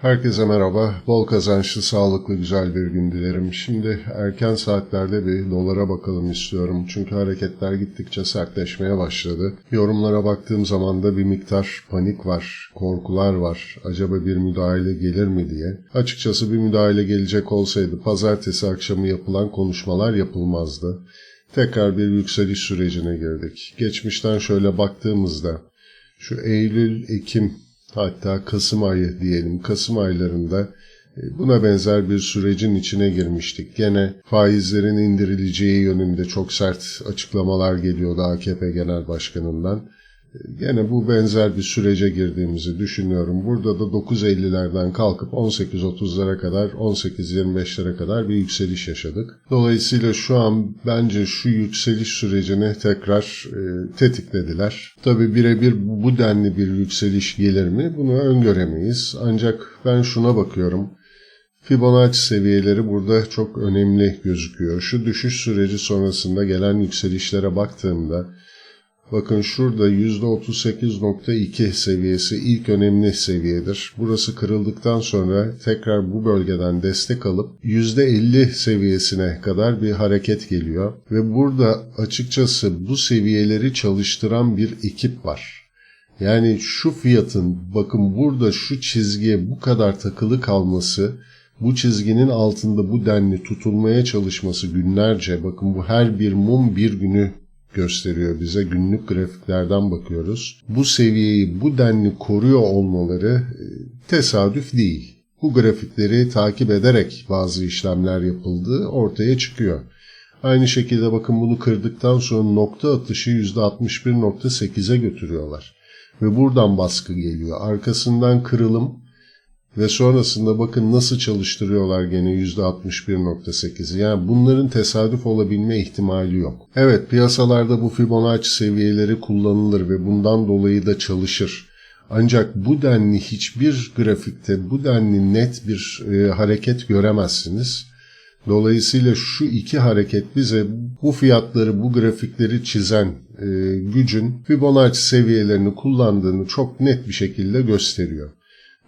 Herkese merhaba. Bol kazançlı, sağlıklı, güzel bir gün dilerim. Şimdi erken saatlerde bir dolara bakalım istiyorum. Çünkü hareketler gittikçe sertleşmeye başladı. Yorumlara baktığım zaman da bir miktar panik var, korkular var. Acaba bir müdahale gelir mi diye. Açıkçası bir müdahale gelecek olsaydı pazartesi akşamı yapılan konuşmalar yapılmazdı. Tekrar bir yükseliş sürecine girdik. Geçmişten şöyle baktığımızda şu Eylül, Ekim hatta Kasım ayı diyelim Kasım aylarında e, buna benzer bir sürecin içine girmiştik. Gene faizlerin indirileceği yönünde çok sert açıklamalar geliyordu AKP Genel Başkanı'ndan. Gene bu benzer bir sürece girdiğimizi düşünüyorum. Burada da 9.50'lerden kalkıp 18.30'lara kadar 18.25'lere kadar bir yükseliş yaşadık. Dolayısıyla şu an bence şu yükseliş sürecini tekrar e, tetiklediler. Tabi birebir bu denli bir yükseliş gelir mi bunu öngöremeyiz. Ancak ben şuna bakıyorum. Fibonacci seviyeleri burada çok önemli gözüküyor. Şu düşüş süreci sonrasında gelen yükselişlere baktığımda Bakın şurada %38.2 seviyesi ilk önemli seviyedir. Burası kırıldıktan sonra tekrar bu bölgeden destek alıp %50 seviyesine kadar bir hareket geliyor. Ve burada açıkçası bu seviyeleri çalıştıran bir ekip var. Yani şu fiyatın bakın burada şu çizgiye bu kadar takılı kalması bu çizginin altında bu denli tutulmaya çalışması günlerce bakın bu her bir mum bir günü gösteriyor bize. Günlük grafiklerden bakıyoruz. Bu seviyeyi bu denli koruyor olmaları e, tesadüf değil. Bu grafikleri takip ederek bazı işlemler yapıldığı ortaya çıkıyor. Aynı şekilde bakın bunu kırdıktan sonra nokta atışı %61.8'e götürüyorlar. Ve buradan baskı geliyor. Arkasından kırılım ve sonrasında bakın nasıl çalıştırıyorlar gene %61.8'i. Yani bunların tesadüf olabilme ihtimali yok. Evet piyasalarda bu Fibonacci seviyeleri kullanılır ve bundan dolayı da çalışır. Ancak bu denli hiçbir grafikte bu denli net bir e, hareket göremezsiniz. Dolayısıyla şu iki hareket bize bu fiyatları, bu grafikleri çizen e, gücün Fibonacci seviyelerini kullandığını çok net bir şekilde gösteriyor.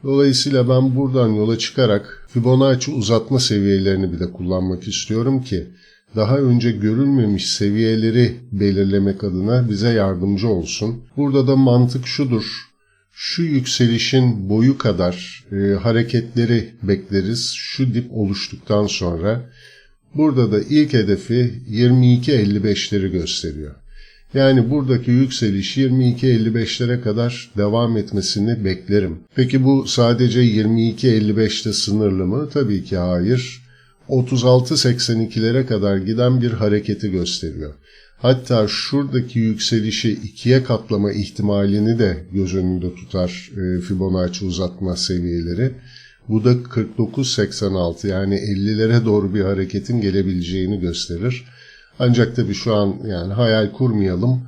Dolayısıyla ben buradan yola çıkarak Fibonacci uzatma seviyelerini bir de kullanmak istiyorum ki daha önce görülmemiş seviyeleri belirlemek adına bize yardımcı olsun. Burada da mantık şudur. Şu yükselişin boyu kadar e, hareketleri bekleriz şu dip oluştuktan sonra. Burada da ilk hedefi 22.55'leri gösteriyor. Yani buradaki yükseliş 22.55'lere kadar devam etmesini beklerim. Peki bu sadece 22.55'te sınırlı mı? Tabii ki hayır. 36.82'lere kadar giden bir hareketi gösteriyor. Hatta şuradaki yükselişi ikiye katlama ihtimalini de göz önünde tutar e, Fibonacci uzatma seviyeleri. Bu da 49.86 yani 50'lere doğru bir hareketin gelebileceğini gösterir. Ancak tabii şu an yani hayal kurmayalım.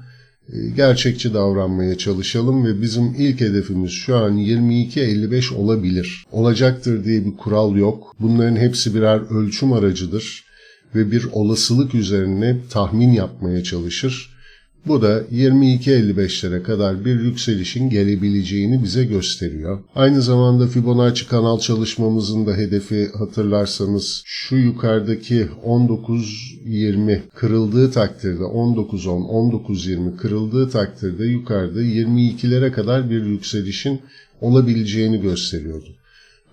E, gerçekçi davranmaya çalışalım ve bizim ilk hedefimiz şu an 22.55 olabilir. Olacaktır diye bir kural yok. Bunların hepsi birer ölçüm aracıdır ve bir olasılık üzerine tahmin yapmaya çalışır. Bu da 22.55'lere kadar bir yükselişin gelebileceğini bize gösteriyor. Aynı zamanda Fibonacci kanal çalışmamızın da hedefi hatırlarsanız şu yukarıdaki 19.20 kırıldığı takdirde 19.10, 19.20 kırıldığı takdirde yukarıda 22'lere kadar bir yükselişin olabileceğini gösteriyordu.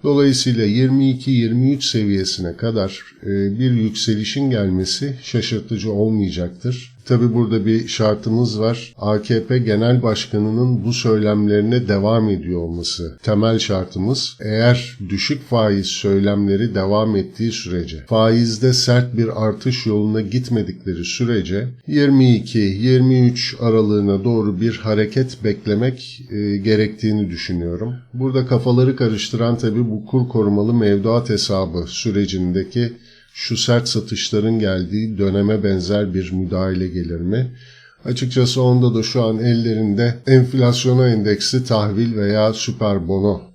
Dolayısıyla 22-23 seviyesine kadar e, bir yükselişin gelmesi şaşırtıcı olmayacaktır. Tabi burada bir şartımız var. AKP Genel Başkanı'nın bu söylemlerine devam ediyor olması. Temel şartımız eğer düşük faiz söylemleri devam ettiği sürece, faizde sert bir artış yoluna gitmedikleri sürece 22-23 aralığına doğru bir hareket beklemek e, gerektiğini düşünüyorum. Burada kafaları karıştıran tabi bu kur korumalı mevduat hesabı sürecindeki şu sert satışların geldiği döneme benzer bir müdahale gelir mi? Açıkçası onda da şu an ellerinde enflasyona endeksli tahvil veya süper bono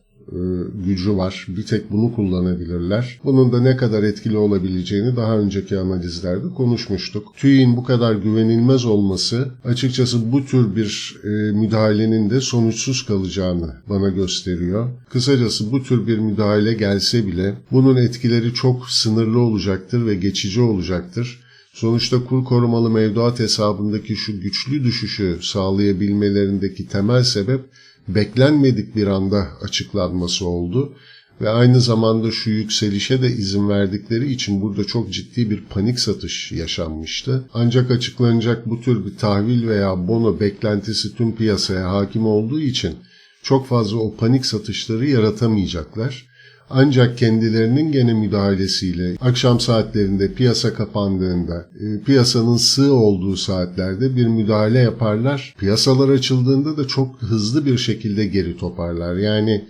gücü var. Bir tek bunu kullanabilirler. Bunun da ne kadar etkili olabileceğini daha önceki analizlerde konuşmuştuk. TÜİ'nin bu kadar güvenilmez olması açıkçası bu tür bir e, müdahalenin de sonuçsuz kalacağını bana gösteriyor. Kısacası bu tür bir müdahale gelse bile bunun etkileri çok sınırlı olacaktır ve geçici olacaktır. Sonuçta kur korumalı mevduat hesabındaki şu güçlü düşüşü sağlayabilmelerindeki temel sebep beklenmedik bir anda açıklanması oldu ve aynı zamanda şu yükselişe de izin verdikleri için burada çok ciddi bir panik satış yaşanmıştı. Ancak açıklanacak bu tür bir tahvil veya bono beklentisi tüm piyasaya hakim olduğu için çok fazla o panik satışları yaratamayacaklar. Ancak kendilerinin gene müdahalesiyle akşam saatlerinde piyasa kapandığında, e, piyasanın sığ olduğu saatlerde bir müdahale yaparlar. Piyasalar açıldığında da çok hızlı bir şekilde geri toparlar. Yani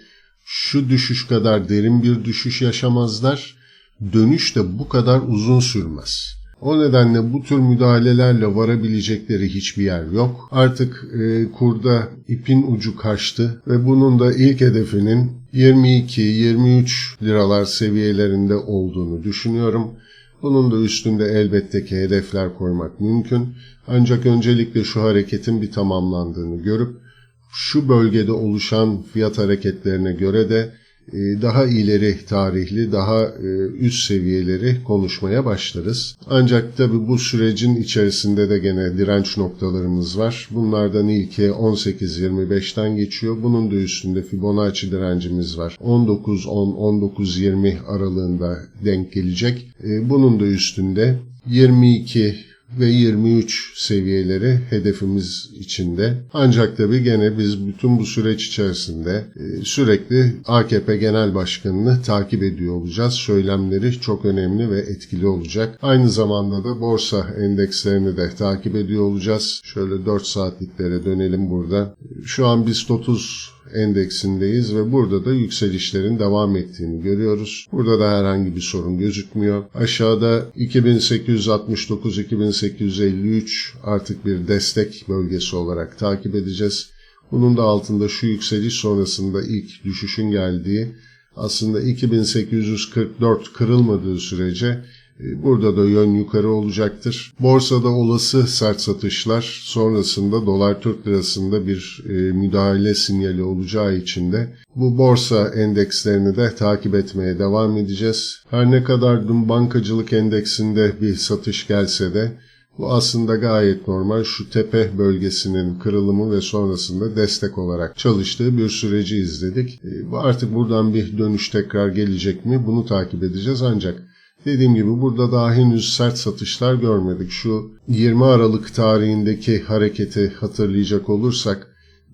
şu düşüş kadar derin bir düşüş yaşamazlar. Dönüş de bu kadar uzun sürmez. O nedenle bu tür müdahalelerle varabilecekleri hiçbir yer yok. Artık e, kurda ipin ucu kaçtı ve bunun da ilk hedefinin 22-23 liralar seviyelerinde olduğunu düşünüyorum. Bunun da üstünde elbette ki hedefler koymak mümkün. Ancak öncelikle şu hareketin bir tamamlandığını görüp şu bölgede oluşan fiyat hareketlerine göre de daha ileri tarihli, daha e, üst seviyeleri konuşmaya başlarız. Ancak tabi bu sürecin içerisinde de gene direnç noktalarımız var. Bunlardan ilki 18.25'ten geçiyor. Bunun da üstünde Fibonacci direncimiz var. 19-10-19-20 aralığında denk gelecek. E, Bunun da üstünde 22 ve 23 seviyeleri hedefimiz içinde. Ancak tabi gene biz bütün bu süreç içerisinde e, sürekli AKP Genel Başkanı'nı takip ediyor olacağız. Söylemleri çok önemli ve etkili olacak. Aynı zamanda da borsa endekslerini de takip ediyor olacağız. Şöyle 4 saatliklere dönelim burada. Şu an BIST 30 endeksindeyiz ve burada da yükselişlerin devam ettiğini görüyoruz. Burada da herhangi bir sorun gözükmüyor. Aşağıda 2869-2853 artık bir destek bölgesi olarak takip edeceğiz. Bunun da altında şu yükseliş sonrasında ilk düşüşün geldiği aslında 2844 kırılmadığı sürece Burada da yön yukarı olacaktır. Borsada olası sert satışlar sonrasında dolar Türk lirasında bir e, müdahale sinyali olacağı için de bu borsa endekslerini de takip etmeye devam edeceğiz. Her ne kadar dün bankacılık endeksinde bir satış gelse de bu aslında gayet normal şu tepe bölgesinin kırılımı ve sonrasında destek olarak çalıştığı bir süreci izledik. E, Artık buradan bir dönüş tekrar gelecek mi bunu takip edeceğiz ancak Dediğim gibi burada daha henüz sert satışlar görmedik. Şu 20 Aralık tarihindeki hareketi hatırlayacak olursak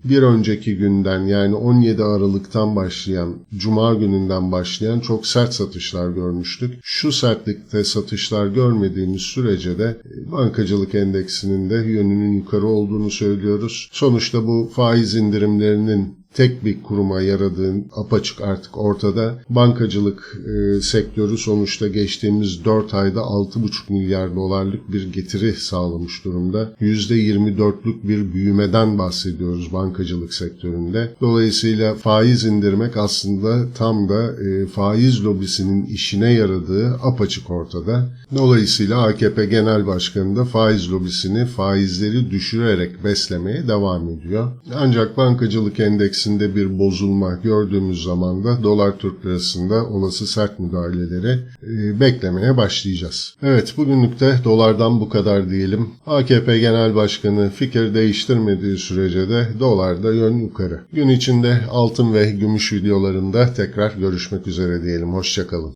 bir önceki günden yani 17 Aralık'tan başlayan, Cuma gününden başlayan çok sert satışlar görmüştük. Şu sertlikte satışlar görmediğimiz sürece de bankacılık endeksinin de yönünün yukarı olduğunu söylüyoruz. Sonuçta bu faiz indirimlerinin tek bir kuruma yaradığın apaçık artık ortada. Bankacılık e, sektörü sonuçta geçtiğimiz 4 ayda 6,5 milyar dolarlık bir getiri sağlamış durumda. %24'lük bir büyümeden bahsediyoruz bankacılık sektöründe. Dolayısıyla faiz indirmek aslında tam da e, faiz lobisinin işine yaradığı apaçık ortada. Dolayısıyla AKP Genel Başkanı da faiz lobisini faizleri düşürerek beslemeye devam ediyor. Ancak bankacılık endeksi endeksinde bir bozulma gördüğümüz zaman da dolar Türk lirasında olası sert müdahaleleri e, beklemeye başlayacağız. Evet bugünlük de dolardan bu kadar diyelim. AKP Genel Başkanı fikir değiştirmediği sürece de dolarda yön yukarı. Gün içinde altın ve gümüş videolarında tekrar görüşmek üzere diyelim. Hoşçakalın.